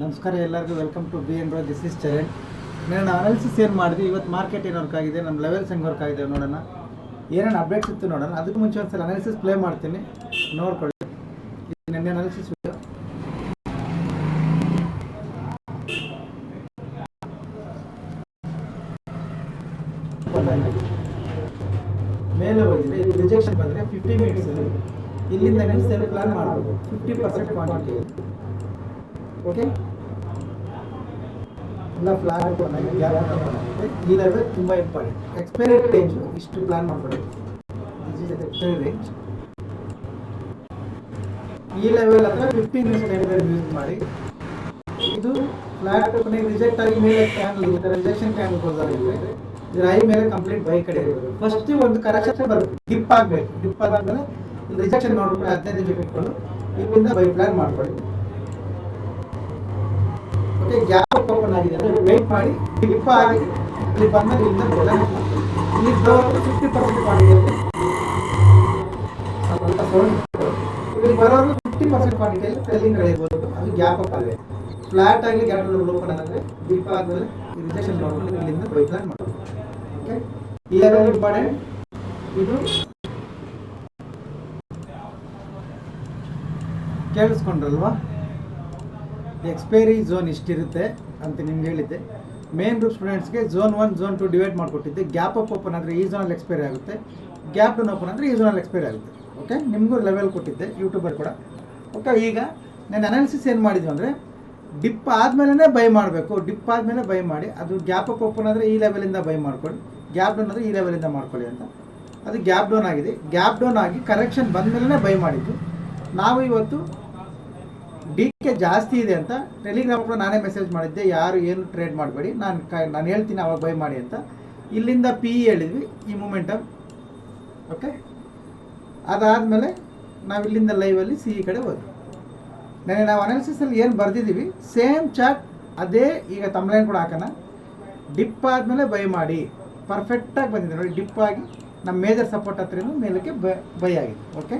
ನಮಸ್ಕಾರ ಎಲ್ಲರಿಗೂ welcome to B N ರೋ ದಿಸ್ ಇಸ್ ಚರಣ್ ನಾನು ಅನಾಲಿಸಿಸ್ ಏನು ಮಾಡಿದ್ವಿ, ಇವತ್ತು ಮಾರ್ಕೆಟ್ ಏನು ವರ್ಕ್ ಆಗಿದೆ ನಮ್ಮ ಲೆವೆಲ್ಸ್ ಹೆಂಗೆ ವರ್ಕ್ ಆಗಿದೆ ನೋಡೋಣ. ಏನೇನು ಅಪ್ಡೇಟ್ಸ್ ಇತ್ತು ನೋಡೋಣ. ಅದಕ್ಕೆ ಮುಂಚೆ ಒಂದ್ಸಲ ಅನಾಲಿಸಿಸ್ ಪ್ಲೇ ಮಾಡ್ತೀನಿ. ನೋಡ್ಕೊಳ್ಳಿ. ನೆನ್ನೆ ಅನಾಲಿಸಿಸ್ ಮೇಲೆ ಹೋಗಿದೆ ಇದು ರಿಜೆಕ್ಷನ್ ಬಂದರೆ ಫಿಫ್ಟಿ ಮಿನಿಟ್ಸ್ ಇಲ್ಲಿಂದ ನೆಕ್ಸ್ಟ್ ಪ್ಲಾನ್ ಮಾಡ್ಬೋದು. Fifty percent quantity okay? ಎಲ್ಲ ಫ್ಲಾಟ್ ಈ ಲೆವೆಲ್ ತುಂಬ ಇಂಪಾರ್ಟೆಂಟ್ ಎಕ್ಸ್ಪೈರಿ ರೇಂಜ್ ಇಷ್ಟು ದಿಸ್ ಇಸ್ ಎಕ್ಸ್ಪೈರಿ ರೇಂಜ್ ಈ ಲೆವೆಲ್ ಹತ್ರ ಫಿಫ್ಟೀನ್ ಟೈಮ್ ಯೂಸ್ ಮಾಡಿ. ಇದು ಫ್ಲಾಟ್ ರಿಜೆಕ್ಟ್ ಆಗಿ ಮೇಲೆ ಕ್ಯಾನ್ಲ್ ಈ ಥರ ರಿಜೆಕ್ಷನ್ ಕ್ಯಾನ್ಲ್ ಕ್ಲೋಸ್ ಇದ್ರ ಐ ಮೇಲೆ ಕಂಪ್ಲೀಟ್ ಬೈ ಕಡೆ ಇರಬೇಕು ಫಸ್ಟ್ ಒಂದು ಕರೆಕ್ಷನ್ ಬರಬೇಕು ಡಿಪ್ ಆಗಬೇಕು. ಡಿಪ್ ಆದ್ಮೇಲೆ ರಿಜೆಕ್ಷನ್ ನೋಡ್ಕೊಂಡು ಹದಿನೈದು ನಿಮಿಷ ಇಟ್ಕೊಂಡು ಇಲ್ಲಿಂದ ಬೈ ಪ್ಲಾನ್ ಮಾಡ್ಕೊಳ್ಳಿ. ಓಕೆ ಗ್ಯಾಪ್ ಓಪನ್ ಆಗಿದೆ ಅಂದರೆ ಮಾಡಿ ಡಿಪ್ ಆಗಿ ಇಲ್ಲಿ ಬಂದಾಗ ಇಲ್ಲಿಂದ ಇಲ್ಲಿ ಫಿಫ್ಟಿ ಪರ್ಸೆಂಟ್ ಸೌಂಡ್ ಇಲ್ಲಿ ಬರೋರು ಫಿಫ್ಟಿ ಪರ್ಸೆಂಟ್ ಕ್ವಾಂಟಿಟಿಯಲ್ಲಿ ಸೆಲ್ಲಿಂಗ್ ಇರ್ಬೋದು. ಅದು ಗ್ಯಾಪ್ ಅಪ್ ಆಗಿದೆ. ಫ್ಲಾಟ್ ಆಗಲಿ ಗ್ಯಾಪ್ ಓಪನ್ ಆದರೆ ಡಿಪ್ ಆದಮೇಲೆ ರಿಜೆಕ್ಷನ್ ನೋಡ್ಕೊಂಡು ಇಲ್ಲಿಂದ ಬೈ ಪ್ಲಾನ್ ಮಾಡೋದು. ಓಕೆ ಈ ಇಂಪಾರ್ಟೆಂಟ್ ಇದು ಕೇಳಿಸ್ಕೊಂಡ್ರಲ್ವಾ? ಎಕ್ಸ್ಪೈರಿ ಝೋನ್ ಇಷ್ಟಿರುತ್ತೆ ಅಂತ ನಿಮ್ಗೆ ಹೇಳಿದ್ದೆ. ಮೇನ್ ಗ್ರೂಪ್ ಸ್ಟೂಡೆಂಟ್ಸ್ಗೆ zone one zone two divide ಮಾಡಿಕೊಟ್ಟಿದ್ದೆ. Gap up open ಆದರೆ ಈ ಝೋನಲ್ಲಿ ಎಕ್ಸ್ಪೈರಿ ಆಗುತ್ತೆ. ಗ್ಯಾಪ್ ಡೌನ್ ಓಪನ್ ಅಂದರೆ ಈ ಝೋನಲ್ಲಿ ಎಕ್ಸ್ಪೈರಿ ಆಗುತ್ತೆ. ಓಕೆ ನಿಮಗೂ ಲೆವೆಲ್ ಕೊಟ್ಟಿದ್ದೆ ಯೂಟ್ಯೂಬರ್ ಕೂಡ. ಓಕೆ ಈಗ ನಾನು ಅನಾಲಿಸಿಸ್ ಏನು ಮಾಡಿದ್ವಿ ಅಂದರೆ ಡಿಪ್ ಆದಮೇಲೆ ಬೈ ಮಾಡಬೇಕು. ಡಿಪ್ ಆದಮೇಲೆ ಬೈ ಮಾಡಿ. ಅದು ಗ್ಯಾಪ್ ಅಪ್ ಓಪನ್ ಆದರೆ ಈ ಲೆವೆಲಿಂದ ಬೈ ಮಾಡ್ಕೊಳ್ಳಿ. ಗ್ಯಾಪ್ ಡೌನ್ ಆದರೆ ಈ ಲೆವೆಲಿಂದ ಮಾಡ್ಕೊಳ್ಳಿ ಅಂತ. ಅದು ಗ್ಯಾಪ್ ಡೌನ್ ಆಗಿದೆ. ಗ್ಯಾಪ್ ಡೌನ್ ಆಗಿ ಕರೆಕ್ಷನ್ ಬಂದಮೇಲೆ ಬೈ ಮಾಡಿದ್ದು. ನಾವು ಇವತ್ತು ಡಿ ಕೆ ಜಾಸ್ತಿ ಇದೆ ಅಂತ ಟೆಲಿಗ್ರಾಮ್ ಕೂಡ ನಾನೇ ಮೆಸೇಜ್ ಮಾಡಿದ್ದೆ, ಯಾರು ಏನು ಟ್ರೇಡ್ ಮಾಡಬೇಡಿ, ನಾನು ನಾನು ಹೇಳ್ತೀನಿ ಅವಾಗ ಬೈ ಮಾಡಿ ಅಂತ. ಇಲ್ಲಿಂದ ಪಿ ಇ ಹೇಳಿದ್ವಿ, ಈ ಮೂಮೆಂಟಮ್ ಓಕೆ ಅದಾದಮೇಲೆ ನಾವು ಇಲ್ಲಿಂದ ಲೈವಲ್ಲಿ ಸಿ ಇ ಕಡೆ ಹೋದ್ವಿ. ನೆನೆ ನಾವು ಅನಾಲಿಸಿಸಲ್ಲಿ ಏನು ಬರೆದಿದ್ದೀವಿ ಸೇಮ್ ಚಾರ್ಟ್ ಅದೇ ಈಗ ತಮ್ಲೈನ್ ಕೂಡ ಹಾಕೋಣ. ಡಿಪ್ ಆದಮೇಲೆ ಬೈ ಮಾಡಿ. ಪರ್ಫೆಕ್ಟಾಗಿ ಬಂದಿದೆ ನೋಡಿ ಡಿಪ್ ಆಗಿ ನಮ್ಮ ಮೇಜರ್ ಸಪೋರ್ಟ್ ಹತ್ರ ಮೇಲಕ್ಕೆ ಬೈ ಆಗಿದೆ. ಓಕೆ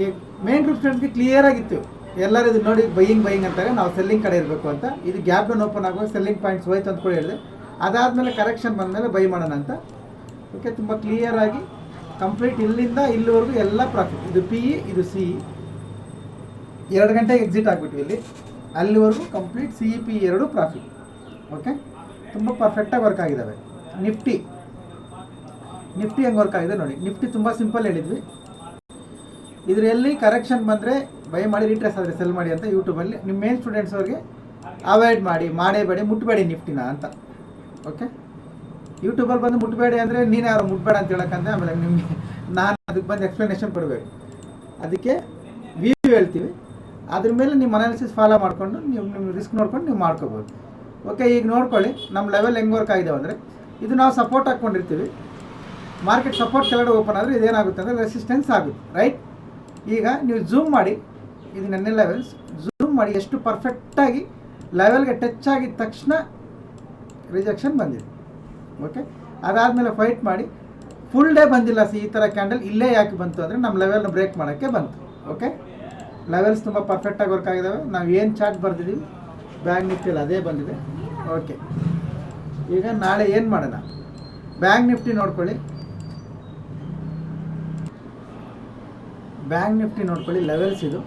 ಈ ಮೇನ್ ಗ್ರೂಪ್ ಸ್ಟೂಡೆಂಟ್ಗೆ ಕ್ಲಿಯರ್ ಆಗಿತ್ತು. ಎಲ್ಲರೂ ಇದು ನೋಡಿ ಬೈಯಿಂಗ್ ಬೈಯಿಂಗ್ ಅಂತಾರೆ. ನಾವು ಸೆಲ್ಲಿಂಗ್ ಕಡೆ ಇರಬೇಕು ಅಂತ. ಇದು ಗ್ಯಾಪ್ ಡೌನ್ ಓಪನ್ ಆಗುವಾಗ ಸೆಲ್ಲಿಂಗ್ ಪಾಯಿಂಟ್ಸ್ ಹೋಯ್ತು ಅಂತ ಕೂಡ ಹೇಳಿದೆ. ಅದಾದಮೇಲೆ ಕರೆಕ್ಷನ್ ಬಂದಮೇಲೆ ಬೈ ಮಾಡೋಣ ಅಂತ. ಓಕೆ ತುಂಬ ಕ್ಲಿಯರ್ ಆಗಿ ಕಂಪ್ಲೀಟ್ ಇಲ್ಲಿಂದ ಇಲ್ಲಿವರೆಗೂ ಎಲ್ಲ ಪ್ರಾಫಿಟ್ ಇದು ಪಿ ಇ ಇದು ಸಿ ಇ ಎರಡು ಗಂಟೆಗೆ ಎಕ್ಸಿಟ್ ಆಗಿಬಿಟ್ವಿ ಇಲ್ಲಿ. ಅಲ್ಲಿವರೆಗೂ ಕಂಪ್ಲೀಟ್ ಸಿ ಇ ಪಿ ಎರಡು ಪ್ರಾಫಿಟ್ ಓಕೆ ತುಂಬ ಪರ್ಫೆಕ್ಟಾಗಿ ವರ್ಕ್ ಆಗಿದ್ದಾವೆ ನಿಫ್ಟಿ ನಿಫ್ಟಿ ಹೆಂಗೆ ವರ್ಕ್ ಆಗಿದೆ ನೋಡಿ. ನಿಫ್ಟಿ ತುಂಬ ಸಿಂಪಲ್ ಹೇಳಿದ್ವಿ. ಇದರಲ್ಲಿ ಕರೆಕ್ಷನ್ ಬಂದರೆ ಬೈ ಮಾಡಿ ರಿಟ್ರೆಸ್ ಆದರೆ ಸೆಲ್ ಮಾಡಿ ಅಂತ ಯೂಟ್ಯೂಬಲ್ಲಿ ನಿಮ್ಮ ಮೇನ್ ಸ್ಟೂಡೆಂಟ್ಸ್ ಅವ್ರಿಗೆ ಅವಾಯ್ಡ್ ಮಾಡಿ, ಮಾಡೇಬೇಡಿ ಮುಟ್ಟಬೇಡಿ ನಿಫ್ಟಿನ ಅಂತ. ಓಕೆ ಯೂಟ್ಯೂಬಲ್ಲಿ ಬಂದು ಮುಟ್ಟಬೇಡಿ ಅಂದರೆ ನೀನು ಯಾರು, ಮುಟ್ಬೇಡ ಅಂತ ಹೇಳಕ್ಕಂದ್ರೆ ಆಮೇಲೆ ನಿಮಗೆ ನಾನು ಅದಕ್ಕೆ ಬಂದು ಎಕ್ಸ್ಪ್ಲನೇಷನ್ ಕೊಡಬೇಕು. ಅದಕ್ಕೆ ವ್ಯೂ ಹೇಳ್ತೀವಿ. ಅದ್ರ ಮೇಲೆ ನಿಮ್ಮ ಅನಾಲಿಸಿಸ್ ಫಾಲೋ ಮಾಡಿಕೊಂಡು ನೀವು ನಿಮ್ಮ ರಿಸ್ಕ್ ನೋಡ್ಕೊಂಡು ನೀವು ಮಾಡ್ಕೋಬೋದು. ಓಕೆ ಈಗ ನೋಡ್ಕೊಳ್ಳಿ ನಮ್ಮ ಲೆವೆಲ್ ಹೆಂಗೆ ವರ್ಕ್ ಆಗಿದೆ ಅಂದರೆ ಇದು ನಾವು ಸಪೋರ್ಟ್ ಹಾಕ್ಕೊಂಡಿರ್ತೀವಿ. ಮಾರ್ಕೆಟ್ ಸಪೋರ್ಟ್ ಕೆಳಗಡೆ ಓಪನ್ ಆದರೆ ಇದೇನಾಗುತ್ತೆ ಅಂದರೆ ರೆಸಿಸ್ಟೆನ್ಸ್ ಆಗುತ್ತೆ ರೈಟ್ ಈಗ ನೀವು ಝೂಮ್ ಮಾಡಿ, ಇದು ನೆನ್ನೆ ಲೆವೆಲ್ಸ್ ಝೂಮ್ ಮಾಡಿ ಎಷ್ಟು ಪರ್ಫೆಕ್ಟಾಗಿ ಲೆವೆಲ್ಗೆ ಟಚ್ ಆಗಿದ ತಕ್ಷಣ ರಿಜೆಕ್ಷನ್ ಬಂದಿದೆ. ಓಕೆ ಅದಾದಮೇಲೆ ಫೈಟ್ ಮಾಡಿ ಫುಲ್ ಡೇ ಬಂದಿಲ್ಲ ಸಿ ಈ ಥರ ಕ್ಯಾಂಡಲ್ ಇಲ್ಲೇ ಯಾಕೆ ಬಂತು ಅಂದರೆ ನಮ್ಮ ಲೆವೆಲ್ನ ಬ್ರೇಕ್ ಮಾಡೋಕ್ಕೆ ಬಂತು. ಓಕೆ ಲೆವೆಲ್ಸ್ ತುಂಬ ಪರ್ಫೆಕ್ಟಾಗಿ ವರ್ಕ್ ಆಗಿದ್ದಾವೆ ನಾವು ಏನು ಚಾರ್ಟ್ ಬರೆದಿದ್ದೀವಿ ಬ್ಯಾಂಕ್ ನಿಫ್ಟಿಯಲ್ಲಿ ಅದೇ ಬಂದಿದೆ. ಓಕೆ ಈಗ ನಾಳೆ ಏನು ಮಾಡೋಣ? ಬ್ಯಾಂಕ್ ನಿಫ್ಟಿ ನೋಡ್ಕೊಳ್ಳಿ. ಬ್ಯಾಂಕ್ ನಿಫ್ಟಿ ನೋಡ್ಕೊಳ್ಳಿ ಲೆವೆಲ್ಸ್ ಇದು.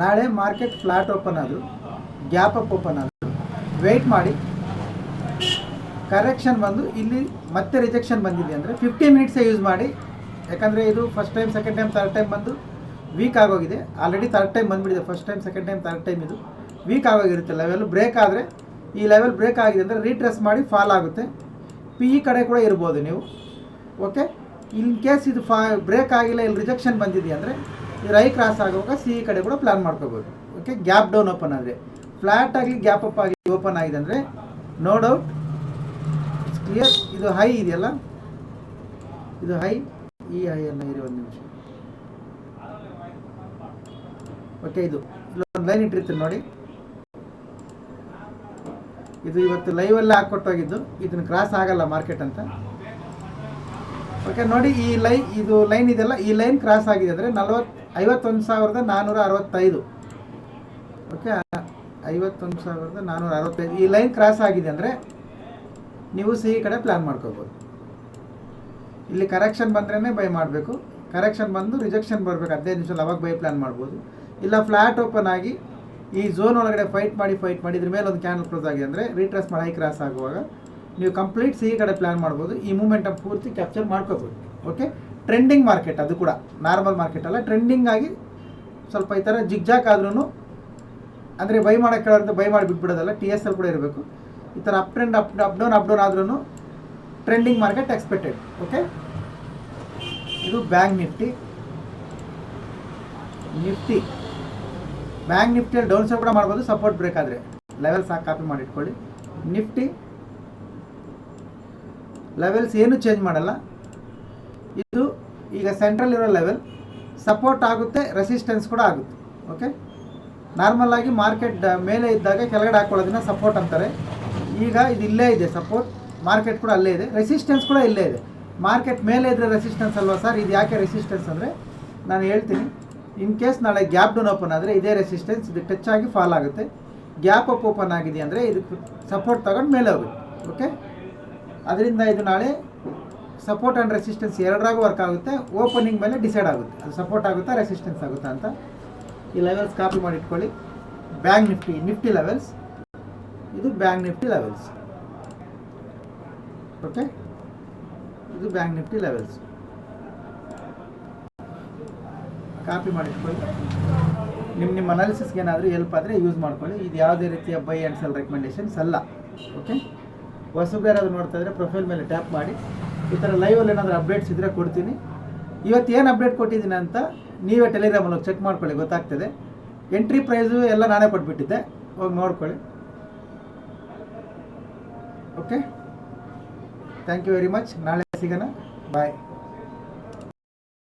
ನಾಳೆ ಮಾರ್ಕೆಟ್ ಫ್ಲಾಟ್ ಓಪನ್ ಆದರು ಗ್ಯಾಪ್ ಅಪ್ ಓಪನ್ ಆದರು ವೆಯ್ಟ್ ಮಾಡಿ. ಕರೆಕ್ಷನ್ ಬಂದು ಇಲ್ಲಿ ಮತ್ತೆ ರಿಜೆಕ್ಷನ್ ಬಂದಿದೆ ಅಂದರೆ ಫಿಫ್ಟಿ ಮಿನಿಟ್ಸೇ ಯೂಸ್ ಮಾಡಿ. ಯಾಕಂದರೆ ಇದು first time second time third time ಬಂದು ವೀಕ್ ಆಗೋಗಿದೆ. ಆಲ್ರೆಡಿ ಥರ್ಡ್ ಟೈಮ್ ಬಂದುಬಿಟ್ಟಿದೆ first time second time third time ಇದು. ವೀಕ್ ಆಗೋಗಿರುತ್ತೆ ಲೆವೆಲ್ ಬ್ರೇಕ್ ಆದರೆ ಈ ಲೆವೆಲ್ ಬ್ರೇಕ್ ಆಗಿದೆ ಅಂದರೆ ರೀಟ್ರೆಸ್ ಮಾಡಿ ಫಾಲ್ ಆಗುತ್ತೆ. ಪಿ ಇ ಕಡೆ ಕೂಡ ಇರ್ಬೋದು ನೀವು. ಓಕೆ ಇನ್ ಕೇಸ್ ಇದು ಫಾ ಬ್ರೇಕ್ ಆಗಿಲ್ಲ, ಇಲ್ಲಿ ರಿಜೆಕ್ಷನ್ ಬಂದಿದೆ ಅಂದರೆ ಇದು ರೈ ಕ್ರಾಸ್ ಆಗುವಾಗ ಸಿ ಕಡೆ ಕೂಡ ಪ್ಲ್ಯಾನ್ ಮಾಡ್ಕೋಬೋದು. ಓಕೆ ಗ್ಯಾಪ್ ಡೌನ್ ಓಪನ್ ಆದರೆ. ಫ್ಲ್ಯಾಟ್ ಆಗಲಿ ಗ್ಯಾಪ್ ಅಪ್ ಆಗಿ ಓಪನ್ ಆಗಿದೆ ಅಂದರೆ ನೋ ಡೌಟ್ ಕ್ಲಿಯರ್ ಇದು ಹೈ ಇದೆಯಲ್ಲ? ಇದು ಹೈ ಈ ಹೈ ಅನ್ನ ಇರೋ ಒಂದು ನಿಮಿಷ. ಓಕೆ ಇದು ಇಲ್ಲೊಂದು ಲೈನ್ ಇಟ್ಟಿರ್ತೀನಿ ನೋಡಿ. ಇದು ಇವತ್ತು ಲೈವಲ್ಲೇ ಹಾಕ್ಕೊಟ್ಟೋಗಿದ್ದು ಇದನ್ನು ಕ್ರಾಸ್ ಆಗಲ್ಲ ಮಾರ್ಕೆಟ್ ಅಂತ. ಓಕೆ ನೋಡಿ ಈ ಲೈನ್ ಇದು ಲೈನ್ ಇದೆಲ್ಲ, ಈ ಲೈನ್ ಕ್ರಾಸ್ ಆಗಿದೆ ಅಂದರೆ ನಲ್ವತ್ತು ಐವತ್ತೊಂದು ಸಾವಿರದ ನಾನ್ನೂರ ಅರವತ್ತೈದು. ಓಕೆ ಐವತ್ತೊಂದು ಸಾವಿರದ ನಾನ್ನೂರ ಅರವತ್ತೈದು. ಈ ಲೈನ್ ಕ್ರಾಸ್ ಆಗಿದೆ ಅಂದರೆ ನೀವು ಸಿಹಿ ಕಡೆ ಪ್ಲ್ಯಾನ್ ಮಾಡ್ಕೋಬೋದು. ಇಲ್ಲಿ ಕರೆಕ್ಷನ್ ಬಂದ್ರೇ ಬೈ ಮಾಡಬೇಕು. ಕರೆಕ್ಷನ್ ಬಂದು ರಿಜೆಕ್ಷನ್ ಬರಬೇಕು, ಹದಿನೈದು ನಿಮಿಷ ಅವಾಗ ಬೈ ಪ್ಲ್ಯಾನ್ ಮಾಡ್ಬೋದು. ಇಲ್ಲ ಫ್ಲ್ಯಾಟ್ ಓಪನ್ ಆಗಿ ಈ ಝೋನ್ ಒಳಗಡೆ ಫೈಟ್ ಮಾಡಿ ಫೈಟ್ ಮಾಡಿ ಇದ್ರ ಮೇಲೆ ಒಂದು ಕ್ಯಾನಲ್ ಕ್ಲೋಸ್ ಆಗಿದೆ ಅಂದರೆ ರೀಟ್ರೆಸ್ ಮಾಡಿ ಹೈ ಕ್ರಾಸ್ ಆಗುವಾಗ ನೀವು ಕಂಪ್ಲೀಟ್ ಸಿಹಿ ಕಡೆ ಪ್ಲ್ಯಾನ್ ಮಾಡ್ಬೋದು, ಈ ಮೂಮೆಂಟಮ್ ಪೂರ್ತಿ ಕ್ಯಾಪ್ಚರ್ ಮಾಡ್ಕೋಬೋದು ಓಕೆ ಟ್ರೆಂಡಿಂಗ್ ಮಾರ್ಕೆಟ್ ಅದು ಕೂಡ ನಾರ್ಮಲ್ ಮಾರ್ಕೆಟ್ ಅಲ್ಲ ಟ್ರೆಂಡಿಂಗ್ ಆಗಿ ಸ್ವಲ್ಪ ಈ ಥರ ಜಿಗ್ಜಾಕ್ ಆದ್ರೂ ಅಂದರೆ ಬೈ ಮಾಡೋಕ್ಕೆ ಕೇಳೋಂಥ ಬೈ ಮಾಡಿ ಬಿಟ್ಬಿಡೋದಲ್ಲ ಟಿ ಎಸ್ ಎಲ್ ಕೂಡ ಇರಬೇಕು. ಈ ಥರ up trend up up down up down ಆದ್ರೂ ಟ್ರೆಂಡಿಂಗ್ ಮಾರ್ಕೆಟ್ ಎಕ್ಸ್ಪೆಕ್ಟೆಡ್ ಓಕೆ ಇದು ಬ್ಯಾಂಕ್ ನಿಫ್ಟಿ ನಿಫ್ಟಿ ಬ್ಯಾಂಕ್ ನಿಫ್ಟಿಯಲ್ಲಿ ಡೌನ್ ಸೈಡ್ ಕೂಡ ಮಾಡ್ಬೋದು ಸಪೋರ್ಟ್ ಬ್ರೇಕ್ ಆದರೆ. ಲೆವೆಲ್ ಹಾಕಿ ಕಾಪಿ ಮಾಡಿ ಇಟ್ಕೊಳ್ಳಿ. ನಿಫ್ಟಿ ಲೆವೆಲ್ಸ್ ಏನು ಚೇಂಜ್ ಮಾಡಲ್ಲ. ಇದು ಈಗ ಸೆಂಟ್ರಲ್ ಇರೋ ಲೆವೆಲ್ ಸಪೋರ್ಟ್ ಆಗುತ್ತೆ ರೆಸಿಸ್ಟೆನ್ಸ್ ಕೂಡ ಆಗುತ್ತೆ. ಓಕೆ ನಾರ್ಮಲ್ ಆಗಿ ಮಾರ್ಕೆಟ್ ಮೇಲೆ ಇದ್ದಾಗ ಕೆಳಗಡೆ ಹಾಕೊಳ್ಳೋದನ್ನ ಸಪೋರ್ಟ್ ಅಂತಾರೆ. ಈಗ ಇದು ಇಲ್ಲೇ ಇದೆ ಸಪೋರ್ಟ್ ಮಾರ್ಕೆಟ್ ಕೂಡ ಅಲ್ಲೇ ಇದೆ. ರೆಸಿಸ್ಟೆನ್ಸ್ ಕೂಡ ಇಲ್ಲೇ ಇದೆ. ಮಾರ್ಕೆಟ್ ಮೇಲೆ ಇದ್ದರೆ ರೆಸಿಸ್ಟೆನ್ಸ್ ಅಲ್ವಾ ಸರ್ ಇದು ಯಾಕೆ ರೆಸಿಸ್ಟೆನ್ಸ್ ಅಂದರೆ, ನಾನು ಹೇಳ್ತೀನಿ. ಇನ್ ಕೇಸ್ ನಾಳೆ ಗ್ಯಾಪ್ ಡೌನ್ ಓಪನ್ ಆದರೆ ಇದೇ ರೆಸಿಸ್ಟೆನ್ಸ್ ಇದು ಟಚ್ ಆಗಿ ಫಾಲ್ ಆಗುತ್ತೆ. ಗ್ಯಾಪ್ ಅಪ್ ಓಪನ್ ಆಗಿದೆ ಅಂದರೆ, ಇದು ಸಪೋರ್ಟ್ ತಗೊಂಡು ಮೇಲೆ ಹೋಗುತ್ತೆ. ಓಕೆ ಅದರಿಂದ ಇದು ನಾಳೆ ಸಪೋರ್ಟ್ ಆ್ಯಂಡ್ ರೆಸಿಸ್ಟೆನ್ಸ್ ಎರಡರಾಗೂ ವರ್ಕ್ ಆಗುತ್ತೆ. ಓಪನಿಂಗ್ ಮೇಲೆ ಡಿಸೈಡ್ ಆಗುತ್ತೆ. ಅದು ಸಪೋರ್ಟ್ ಆಗುತ್ತಾ ರೆಸಿಸ್ಟೆನ್ಸ್ ಆಗುತ್ತಾ ಅಂತ ಈ ಲೆವೆಲ್ಸ್ ಕಾಪಿ ಮಾಡಿ ಇಟ್ಕೊಳ್ಳಿ. ಬ್ಯಾಂಕ್ ನಿಫ್ಟಿ ನಿಫ್ಟಿ ಲೆವೆಲ್ಸ್ ಇದು ಬ್ಯಾಂಕ್ ನಿಫ್ಟಿ ಲೆವೆಲ್ಸ್ ಓಕೆ ಇದು ಬ್ಯಾಂಕ್ ನಿಫ್ಟಿ ಲೆವೆಲ್ಸ್ ಕಾಪಿ ಮಾಡಿ ಇಟ್ಕೊಳ್ಳಿ. ನಿಮ್ಮ ನಿಮ್ಮ ಅನಾಲಿಸಿಸ್ಗೆ ಏನಾದರೂ ಹೆಲ್ಪ್ ಆದರೆ ಯೂಸ್ ಮಾಡ್ಕೊಳ್ಳಿ. ಇದು ಯಾವುದೇ ರೀತಿಯ ಬೈ ಆ್ಯಂಡ್ ಸೆಲ್ ರೆಕಮೆಂಡೇಶನ್ಸ್ ಅಲ್ಲ. ಓಕೆ ಹೊಸಬ್ರು ಯಾರಾದ್ರು ನೋಡ್ತಾ ಇದ್ರೆ ಪ್ರೊಫೈಲ್ ಮೇಲೆ ಟ್ಯಾಪ್ ಮಾಡಿ. ಈ ಥರ ಲೈವಲ್ಲಿ ಏನಾದರೂ ಅಪ್ಡೇಟ್ಸ್ ಇದ್ದರೆ ಕೊಡ್ತೀನಿ. ಇವತ್ತು ಏನು ಅಪ್ಡೇಟ್ ಕೊಟ್ಟಿದ್ದೀನಿ ಅಂತ ನೀವೇ ಟೆಲಿಗ್ರಾಮಲ್ಲಿ ಚೆಕ್ ಮಾಡ್ಕೊಳ್ಳಿ, ಗೊತ್ತಾಗ್ತದೆ. ಎಂಟ್ರಿ ಪ್ರೈಸು ಎಲ್ಲ ನಾನೇ ಕೊಟ್ಬಿಟ್ಟಿದ್ದೆ. ಹೋಗಿ ನೋಡ್ಕೊಳ್ಳಿ. Okay thank you very much ನಾಳೆ ಸಿಗೋಣ. ಬಾಯ್